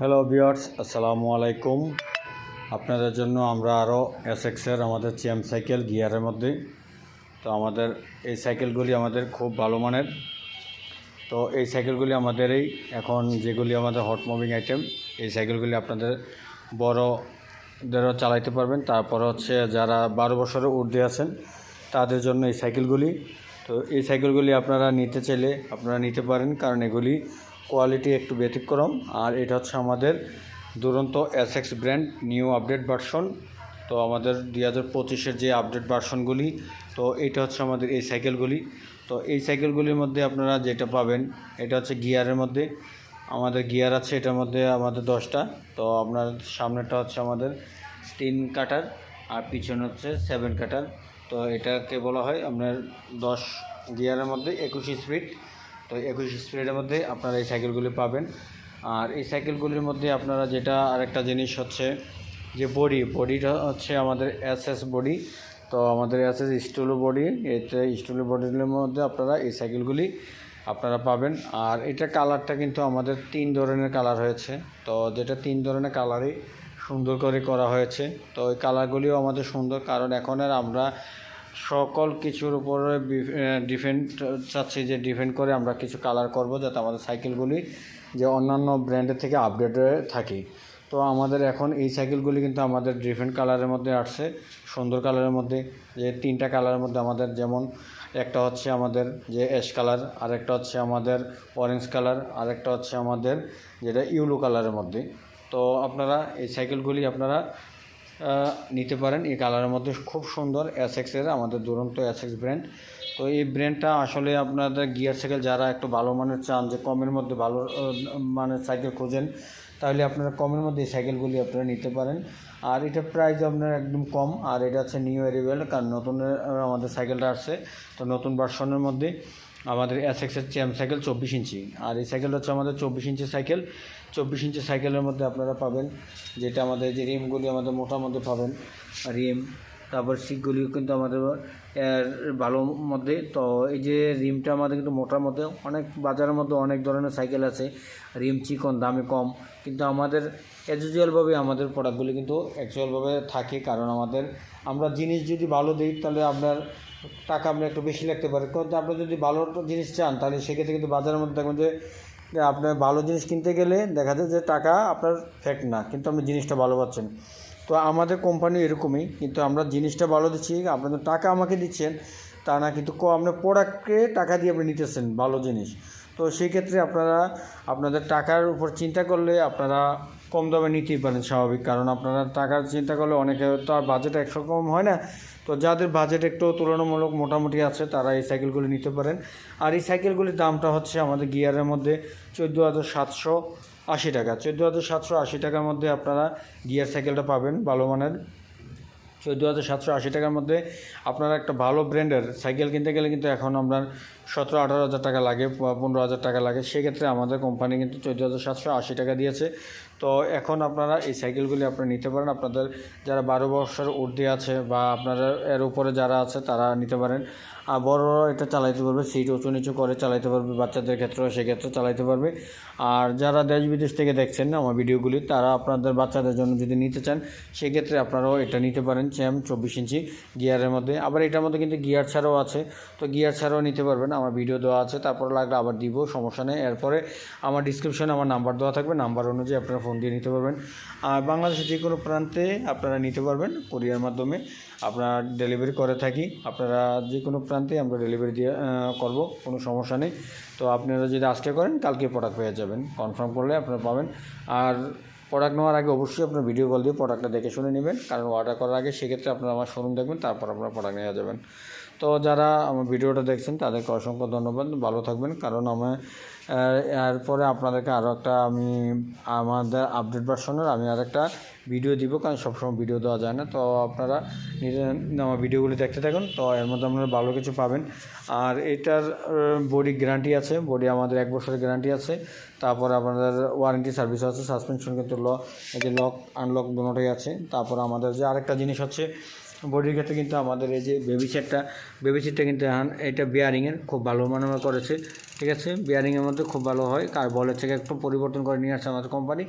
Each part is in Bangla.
হ্যালো বিয়ার্স আসসালামু আলাইকুম আপনাদের জন্য আমরা আরও এসএক্সের আমাদের চেম সাইকেল গিয়ারের মধ্যে। তো আমাদের এই সাইকেলগুলি আমাদের খুব ভালো মানের। তো এই সাইকেলগুলি আমাদের এই এখন যেগুলি আমাদের হট মুভিং আইটেম এই সাইকেলগুলি আপনাদের বড়দেরও চালাইতে পারবেন। তারপর হচ্ছে যারা বারো বছরের ঊর্ধ্বে আছেন, তাদের জন্য এই সাইকেলগুলি তো এই সাইকেলগুলি আপনারা নিতে চাইলে আপনারা নিতে পারেন, কারণ এগুলি কোয়ালিটি একটু ব্যতিক্রম। আর এটা হচ্ছে আমাদের Duronto S X brand new update version তো আমাদের দুই হাজার পঁচিশের যে আপডেট ভার্সনগুলি তো এটা হচ্ছে আমাদের এই সাইকেলগুলি তো এই সাইকেলগুলির মধ্যে আপনারা যেটা পাবেন, এটা হচ্ছে গিয়ারের মধ্যে। আমাদের গিয়ার আছে এটার মধ্যে আমাদের দশটা। তো আপনার সামনেটা হচ্ছে আমাদের তিন কাটার আর পিছনে হচ্ছে সেভেন কাটার তো এটাকে বলা হয় আপনার দশ গিয়ারের মধ্যে একুশ স্পিড তো একুশ স্পিডের মধ্যে আপনারা এই সাইকেলগুলি পাবেন। আর এই সাইকেলগুলির মধ্যে আপনারা যেটা আরেকটা জিনিস হচ্ছে যে বডি, বডিটা হচ্ছে আমাদের এস এস বডি। তো আমাদের এস এস স্টুলো বডি, এতে স্টুলো বডির মধ্যে আপনারা এই সাইকেলগুলি আপনারা পাবেন। আর এটা কালারটা কিন্তু আমাদের তিন ধরনের কালার হয়েছে। তো যেটা তিন ধরনের কালারই সুন্দর করে করা হয়েছে। তো ওই কালারগুলিও আমাদের সুন্দর, কারণ এখন আর আমরা সকল কিছুর উপরে ডিফেন্ড চাচ্ছি যে ডিফেন্ড করে আমরা কিছু কালার করব যাতে আমাদের সাইকেলগুলি যে অন্যান্য ব্র্যান্ডের থেকে আপডেটে থাকি। তো আমাদের এখন এই সাইকেলগুলি কিন্তু আমাদের ডিফারেন্ট কালারের মধ্যে আসছে, সুন্দর কালারের মধ্যে। যে তিনটা কালারের মধ্যে আমাদের যেমন একটা হচ্ছে আমাদের যে অ্যাশ কালার আরেকটা হচ্ছে আমাদের অরেঞ্জ কালার আরেকটা হচ্ছে আমাদের যেটা ইউলো কালারের মধ্যে। তো আপনারা এই সাইকেলগুলি আপনারা নিতে পারেন। এই কালারের মধ্যে খুব সুন্দর এসএক্সের আমাদের দুরন্ত এসএক্স ব্র্যান্ড তো এই ব্র্যান্ডটা আসলে আপনাদের গিয়ার সাইকেল যারা একটু ভালো মানের চান, যে কমের মধ্যে ভালো মানের সাইকেল খোঁজেন, তাহলে আপনারা কমের মধ্যে এই সাইকেলগুলি আপনারা নিতে পারেন। আর এটা প্রাইস আপনার একদম কম, আর এটা হচ্ছে নিউ এরিভেল কারণ নতুন আমাদের সাইকেলটা আসছে। তো নতুন ভার্সনের মধ্যে। আমাদের এসএক্সের চ্যাম সাইকেল চব্বিশ ইঞ্চি। আর এই সাইকেলটা হচ্ছে আমাদের চব্বিশ ইঞ্চি সাইকেল চব্বিশ ইঞ্চি সাইকেলের মধ্যে আপনারা পাবেন যেটা আমাদের যে রিমগুলি আমাদের মোটার মধ্যে পাবেন, রিম। তারপর সিটগুলিও কিন্তু আমাদের ভালো মধ্যে। তো এই যে রিমটা আমাদের কিন্তু মোটার মধ্যে অনেক বাজারের মধ্যে অনেক ধরনের সাইকেল আছে। রিম চিকন, দামে, কম। কিন্তু আমাদের অ্যাজুয়ালভাবে আমাদের প্রোডাক্টগুলি কিন্তু অ্যাকচুয়ালভাবে থাকে। কারণ আমাদের আমরা জিনিস যদি ভালো দিই, তাহলে আপনার টাকা আপনার একটু বেশি লাগতে পারে। কিন্তু আপনি যদি ভালো জিনিস চান, তাহলে সেক্ষেত্রে কিন্তু বাজারের মধ্যে দেখবেন যে আপনার ভালো জিনিস কিনতে গেলে দেখা যায় যে টাকা আপনার ফ্যাক্ট না, কিন্তু আপনি জিনিসটা ভালো পাচ্ছেন। তো আমাদের কোম্পানি এরকমই, কিন্তু আমরা জিনিসটা ভালো দিচ্ছি আপনাদের টাকা আমাকে দিচ্ছেন, তা না, কিন্তু আপনার প্রোডাক্টকে টাকা দিয়ে আপনি নিতেছেন ভালো জিনিস। তো সেই ক্ষেত্রে আপনারা, আপনাদের টাকার উপর চিন্তা করলে আপনারা কম দামে নিতেই পারেন স্বাভাবিক, কারণ আপনারা টাকার চিন্তা করলে অনেকে তো আর বাজেট একশো কম হয় না। তো যাদের বাজেট একটু তুলনামূলক মোটামুটি আছে, তারা এই সাইকেলগুলি নিতে পারেন। আর এই সাইকেলগুলির দামটা হচ্ছে আমাদের গিয়ারের মধ্যে চোদ্দ হাজার সাতশো আশি টাকা। চোদ্দ হাজার সাতশো আশি টাকার মধ্যে আপনারা গিয়ার সাইকেলটা পাবেন ভালো মানের। চোদ্দ হাজার সাতশো আশি টাকার মধ্যে আপনারা একটা ভালো ব্র্যান্ডের সাইকেল কিনতে গেলে কিন্তু এখন আপনার সতেরো আঠারো হাজার টাকা লাগে, পনেরো হাজার টাকা লাগে। সেক্ষেত্রে আমাদের কোম্পানি কিন্তু চোদ্দ হাজার সাতশো আশি টাকা দিয়েছে। তো এখন আপনারা এই সাইকেলগুলি আপনারা নিতে পারেন। আপনাদের যারা বারো বছর ঊর্ধ্বে আছে বা আপনারা এর উপরে যারা আছে তারা নিতে পারেন। আর বড়রা এটা চালাইতে পারবে, সিট উঁচু নিচু করে চালাইতে পারবে, বাচ্চাদের ক্ষেত্রেও সেক্ষেত্রে চালাইতে পারবে। আর যারা দেশ বিদেশ থেকে দেখছেন না আমার ভিডিওগুলি, তারা আপনাদের বাচ্চাদের জন্য যদি নিতে চান, সেক্ষেত্রে আপনারাও এটা নিতে পারেন চ্যাম চব্বিশ ইঞ্চি গিয়ারের মধ্যে। আবার এটার মধ্যে কিন্তু গিয়ার ছাড়াও আছে, তো গিয়ার ছাড়াও নিতে পারবেন। আমার ভিডিও দেওয়া আছে, তারপর লাগলে আবার দিব, সমস্যা নেই। এরপরে আমার ডিসক্রিপশনে আমার নাম্বার দেওয়া থাকবে। নাম্বার অনুযায়ী আপনারা ফোন দিয়ে নিতে পারবেন। আর বাংলাদেশের যে কোনো প্রান্তে আপনারা নিতে পারবেন কোরিয়ার মাধ্যমে। আপনারা ডেলিভারি করে থাকি। আপনারা যে কোনো প্রান্তে আমরা ডেলিভারি দিয়ে করব, কোনো সমস্যা নেই। তো আপনারা যদি আজকে করেন, কালকে প্রোডাক্ট পেয়ে যাবেন। কনফার্ম করলে আপনারা পাবেন। আর প্রোডাক্ট নেওয়ার আগে অবশ্যই আপনার ভিডিও কল দিয়ে প্রোডাক্টটা দেখে শুনে নেবেন। কারণ অর্ডার করার আগে সেক্ষেত্রে আপনারা আমার শোরুম দেখবেন, তারপর আপনারা প্রোডাক্ট নিয়ে যাবেন। তো যারা আমার ভিডিওটা দেখছেন, তাদেরকে অসংখ্য ধন্যবাদ। ভালো থাকবেন, কারণ আমার এরপরে আপনাদেরকে আরও একটা আমি, আমাদের আপডেট ভার্সনের আমি আর একটা ভিডিও দিব, কারণ সবসময় ভিডিও দেওয়া যায় না। তো আপনারা নিজে আমার ভিডিওগুলি দেখতে থাকুন, তো এর মধ্যে আপনারা ভালো কিছু পাবেন। আর এটার বডি গ্যারান্টি আছে বডি আমাদের এক বছরের গ্যারান্টি আছে। তারপর আপনাদের ওয়ারেন্টি সার্ভিস আছে সাসপেনশন কিন্তু ল, এই যে লক আনলক দুটোই আছে। তারপর আমাদের যে আরেকটা জিনিস হচ্ছে বডির ক্ষেত্রে কিন্তু আমাদের এই যে বেবি সেটটা বেবি সেটটা কিন্তু এটা বিয়ারিংয়ের খুব ভালো মনে করেছে, ঠিক আছে? বিয়ারিংয়ের মধ্যে খুব ভালো হয়, কার বলের থেকে একটু পরিবর্তন করে নিয়ে আসছে আমাদের কোম্পানি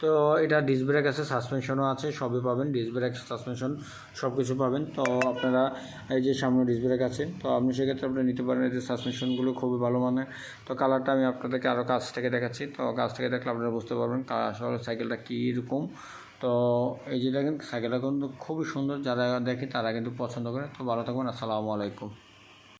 তো এটা ডিস্ক ব্রেক আছে সাসপেনশনও আছে, সবই পাবেন ডিস্ক ব্রেক সাসপেনশন সব কিছু পাবেন। তো আপনারা এই যে সামনে ডিস্ক ব্রেক আছে, তো আপনি সেক্ষেত্রে আপনি নিতে পারেন, এই যে সাসপেনশনগুলো খুবই ভালো মানে তো কালারটা আমি আপনাদেরকে আরও কাছ থেকে দেখাচ্ছি। তো কাছ থেকে দেখলে আপনারা বুঝতে পারবেন আসলে সাইকেলটা কীরকম। তো এই যে দেখেন, সাইকেলটা কিন্তু খুবই সুন্দর। যারা দেখে তারা কিন্তু পছন্দ করে। তো ভালো থাকবেন। আসসালামু আলাইকুম।